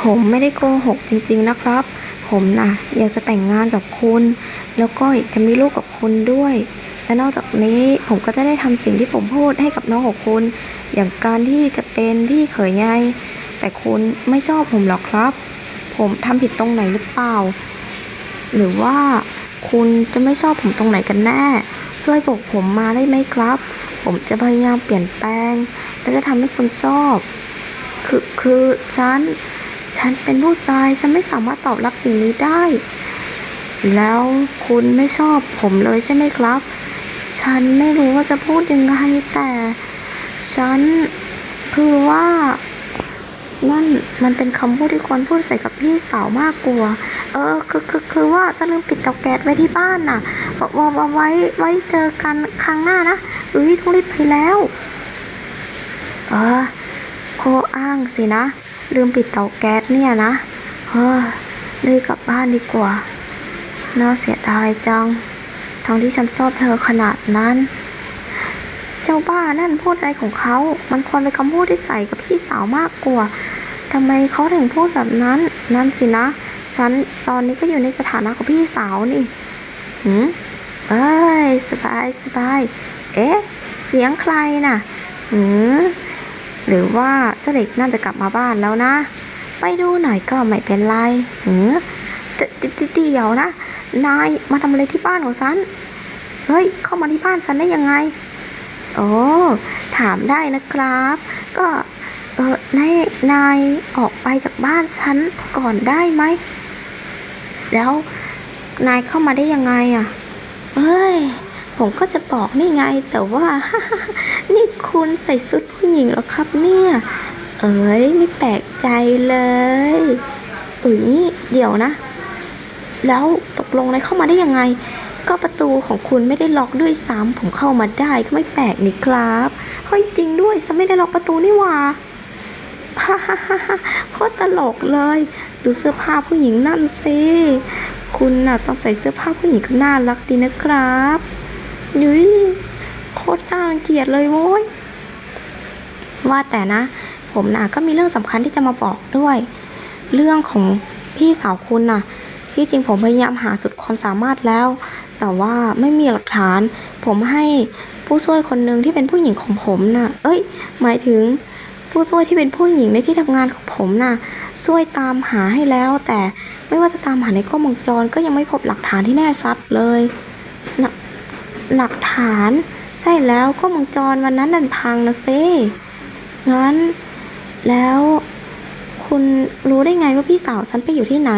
ผมไม่ได้โกหกจริง ๆนะครับ ผมนะอยากจะแต่งงานกับคุณ แล้วก็อยากจะมีลูกกับคุณด้วย และนอกจากนี้ผมก็จะได้ทำสิ่งที่ผมพูดให้กับน้องของคุณ อย่างการที่จะเป็นพี่เขยไง แต่คุณไม่ชอบผมหรอกครับ ผมทำผิดตรงไหนหรือเปล่า หรือว่าคุณจะไม่ชอบผมตรงไหนกันแน่ ช่วยบอกผมมาได้ไหมครับ ผมจะพยายามเปลี่ยนแปลง และจะทำให้คุณชอบ คือคือฉัน ฉันเป็นผู้ชายฉันไม่สามารถตอบรับสิ่งนี้ได้ แล้วคุณไม่ชอบผมเลยใช่ไหมครับ ฉันไม่รู้ว่าจะพูดยังไงแต่ ฉันคือว่านั่นมันเป็นคำพูดที่ควรพูดใส่กับพี่สาวมากกว่า เออคือคือคือว่าฉันลืมปิดเตาแก๊สไว้ที่บ้านน่ะว่าว่าไว้ไว้เจอกันครั้งหน้านะเอ้ยต้องรีบไปแล้ว เออข้ออ้างสินะ ลืมปิดเตาแก๊สเนี่ยนะ เฮ้ยรีบกลับบ้านดีกว่า น่าเสียดายจัง ทั้งที่ฉันชอบเธอขนาดนั้น เจ้าบ้านั่นพูดอะไรของเขา มันควรเป็นคำพูดที่ใส่กับพี่สาวมากกว่าทำไมเขาถึงพูดแบบนั้น นั่นสินะ ฉันตอนนี้ก็อยู่ในสถานะของพี่สาวนี่หืมเอ้ยสบายสบาย เอ๊ะ เสียงใครน่ะหืม หรือว่าเจ้าเด็กน่าจะกลับมาบ้านแล้วนะ ไปดูหน่อยก็ไม่เป็นไรหืมเดเดเดี๋ยวนะ นายมาทำอะไรที่บ้านของฉัน เฮ้ย เข้ามาที่บ้านฉันได้ยังไง โอ้ถามได้นะครับ ก็เออนายนายออกไปจากบ้านฉันก่อนได้ไหม แล้วนายเข้ามาได้ยังไงอะเอ้ย ผมก็จะบอกนี่ไง แต่ว่า นี่คุณใส่ชุดผู้หญิงหรอครับเนี่ย เอ้ยไม่แปลกใจเลยอุ้ยเดี๋ยวนะ แล้วตกลงนายเข้ามาได้ยังไง ก็ประตูของคุณไม่ได้ล็อกด้วยซ้ำผมเข้ามาได้ก็ไม่แปลกนี่ครับเฮ้ยจริงด้วยฉันไม่ได้ล็อกประตูนี่หว่าฮ่าฮ่าฮ่าฮ่าโคตรตลกเลย ดูเสื้อผ้าผู้หญิงนั่นสิคุณน่ะต้องใส่เสื้อผ้าผู้หญิงก็น่ารักดีนะครับ ยุ้ยโคตรน่ารังเกียจเลยโว้ยว่าแต่นะ ผมน่ะก็มีเรื่องสำคัญที่จะมาบอกด้วย เรื่องของพี่สาวคุณน่ะ ที่จริงผมพยายามหาสุดความสามารถแล้ว แต่ว่าไม่มีหลักฐาน ผมให้ผู้ช่วยคนหนึ่งที่เป็นผู้หญิงของผมน่ะ เอ้ย หมายถึงผู้ช่วยที่เป็นผู้หญิงในที่ทำงานของผมน่ะช่วยตามหาให้แล้ว แต่ไม่ว่าจะตามหาในกล้องวงจรก็ยังไม่พบหลักฐานที่แน่ชัดเลย หลักฐาน ใช่แล้วกล้องวงจรวันนั้นดันพังนะเซ่งั้น แล้วคุณรู้ได้ไงว่าพี่สาวฉันไปอยู่ที่ไหน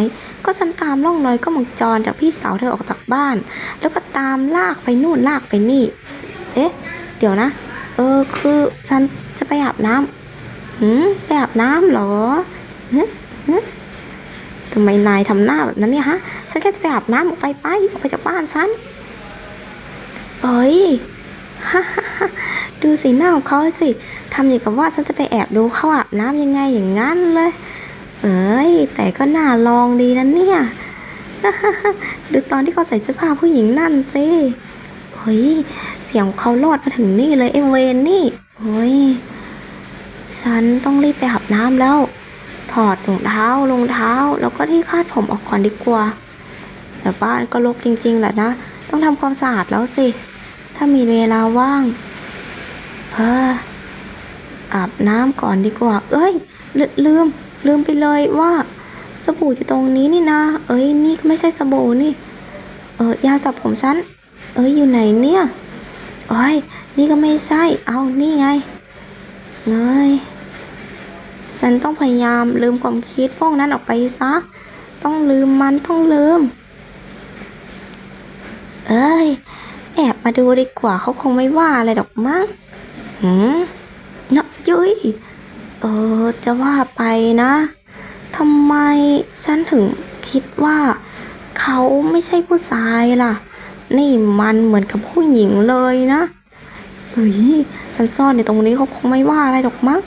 ก็ฉันตามร่องรอยกล้องวงจรจากพี่สาวเธอออกจากบ้าน แล้วก็ตามลากไปนู่นลากไปนี่ เอ๊ะ เดี๋ยวนะ เออคือฉันจะไปอาบน้ำหืมไปอาบน้ำเหรอฮึฮึทำไมนายทำหน้าแบบนั้นเนี่ยฮะ ฉันแค่จะไปอาบน้ำออกไปไปออกไปจากบ้านฉัน เอ้ยดูสีหน้าของเขาสิทำอย่างกับว่าฉันจะไปแอบดูเขาอาบน้ำยังไงอย่างนั้นเลย เอ้ย แต่ก็น่าลองดีนะเนี่ย ดูตอนที่เขาใส่เสื้อผ้าผู้หญิงนั่นสิเฮ้ย เสียงเขาลอดมาถึงนี่เลยเอเวนนี่เฮ้ย ฉันต้องรีบไปอาบน้ำแล้ว ถอดรองเท้ารองเท้า แล้วก็ที่คาดผมออกก่อนดีกว่า แต่บ้านก็รกจริงๆแหละนะ ต้องทำความสะอาดแล้วสิ ถ้ามีเวลาว่าง เอออาบน้ำก่อนดีกว่า เอ้ยลลืม ลืมไปเลยว่า สบู่อยู่ตรงนี้นี่นะ เอ้ย นี่ก็ไม่ใช่สบู่นี่ เออยาสระผมฉัน เอ้ย อยู่ไหนเนี่ยเอ้ย นี่ก็ไม่ใช่ เอานี่ไงเอ้ยฉันต้องพยายามลืมความคิดพวกนั้นออกไปซะ ต้องลืมมันต้องลืม เอ้ย แอบมาดูดีกว่าเขาคงไม่ว่าอะไรดอกมั้งหืมนะยุ้ยเออจะว่าไปนะทำไมฉันถึงคิดว่า เขาไม่ใช่ผู้ชายล่ะ นี่มันเหมือนกับผู้หญิงเลยนะเฮ้ยฉันซ่อนในตรงนี้เขาคงไม่ว่าอะไรดอกมั้ง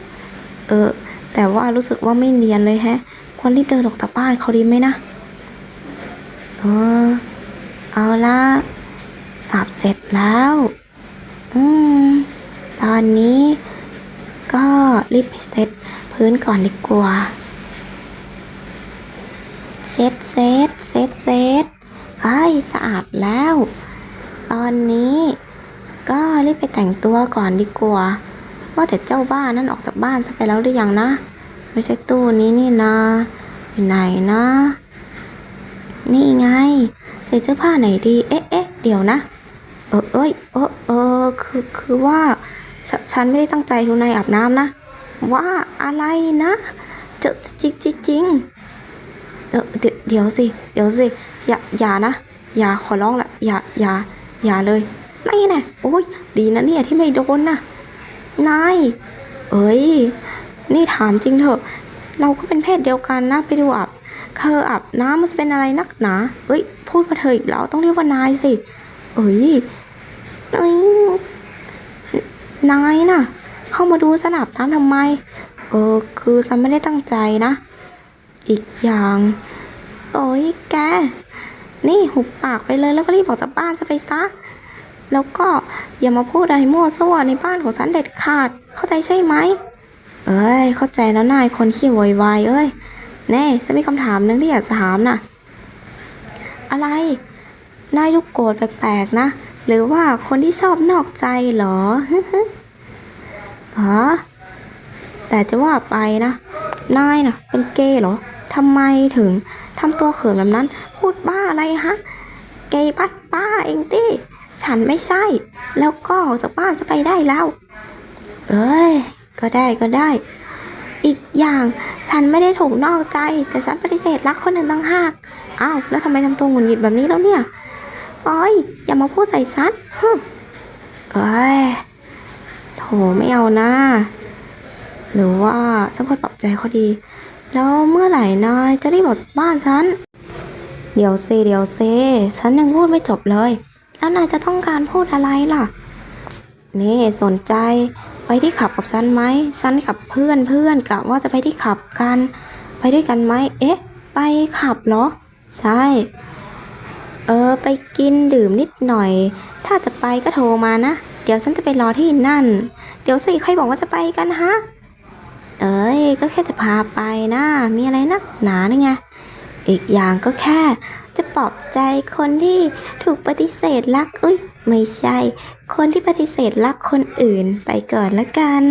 เออ แต่ว่ารู้สึกว่าไม่เนียนเลยแฮะควรรีบเดินออกจากบ้านเขาดีไหมนะเออเอาละ สอาบเสร็จแล้ว อืม ตอนนี้ก็รีบไปเซตพื้นก่อนดีกว่าช็ดเช็ดเช็ดเช็ดไอ้ยสะอาดแล้ว ตอนนี้ก็รีบไปแต่งตัวก่อนดีกว่า ว่าแต่เจ้าบ้านนั่นออกจากบ้านซะไปแล้วหรือยังนะ ไม่ใช่ตู้นี้นี่นะอยู่ไหนนะ นี่ไงใส่เสื้อผ้าไหนดี เอ๊ะเอ๊ะเดี๋ยวนะ เออเอ้ยเออเออคือคือว่าฉฉันไม่ได้ตั้งใจทุนายอาบน้ำนะ ว่าอะไรนะเจอจริงจริงเออเดี๋ยวเดี๋ยวสิ เดี๋ยวสิ อย่าอย่านะ อย่าขอร้องละอย่าอย่าอย่าเลยนี่แน่โอ้ยดีนะเนี่ยที่ไม่โดนนะนาย เอ้ย นี่ถามจริงเถอะ เราก็เป็นเพศเดียวกันนะไปดูอาบเธออาบน้ำมันจะเป็นอะไรนักหนา เอ้ย พูดมาเธออีกแล้วต้องเรียกว่านายสิ เอ้ยเอ้ยนายน่ะ เข้ามาดูสนับน้ำทำไม เออ คือฉันไม่ได้ตั้งใจนะ อีกอย่าง โอ้ยแก นี่หุบปากไปเลยแล้วก็รีบออกจากบ้านจะไปซะ แล้วก็อย่ามาพูดอะไรมั่วซั่วในบ้านของฉันเด็ดขาด เข้าใจใช่ไหม เอ้ย เข้าใจแล้วนายคนขี้โวยวายเอ้ย แน่ฉันมีคำถามหนึงที่อยากจะถามน่ะ อะไร นายลูกโกรธแปลกๆนะ หรือว่าคนที่ชอบนอกใจเหรอฮะแต่จะว่าไปนะ นายน่ะ เป็นเกย์เหรอทำไมถึงทำตัวเขินแบบนั้น พูดบ้าอะไรฮะ เกย์ปัดป้าเองติฉันไม่ใช่ แล้วก็ออกจากบ้านจะไปได้แล้ว เอ้ย ก็ได้ก็ได้ อีกอย่างฉันไม่ได้ถูกนอกใจ แต่ฉันปฏิเสธรักคนอื่นต่างหาก อ้าว แล้วทำไมทำตัวหงุดหงิดแบบนี้แล้วเนี่ย โอ้ยอย่ามาพูดใส่ฉันฮึเอ้ยโถไม่เอานะ หรือว่าฉันควรปรับใจเขาดี แล้วเมื่อไหร่นายจะได้บอกจากบ้านฉัน เดี๋ยวเซเดี๋ยวเซฉันยังพูดไม่จบเลย แล้วนายจะต้องการพูดอะไรล่ะ นี่สนใจไปที่ขับกับฉันไหมฉันกับเพื่อนเพื่อนกะว่าจะไปที่ขับกัน ไปด้วยกันไหม เอ๊ะ ไปขับเหรอ ใช่ เออ ไปกินดื่มนิดหน่อย ถ้าจะไปก็โทรมานะ เดี๋ยวฉันจะไปรอที่นั่น เดี๋ยวสิใครบอกว่าจะไปกันฮะ เอ้ย ก็แค่จะพาไปนะ มีอะไรนักหนานี่ไง อีกอย่างก็แค่ จะปลอบใจคนที่ถูกปฏิเสธรัก อุ้ยไม่ใช่ คนที่ปฏิเสธรักคนอื่นไปก่อนละกัน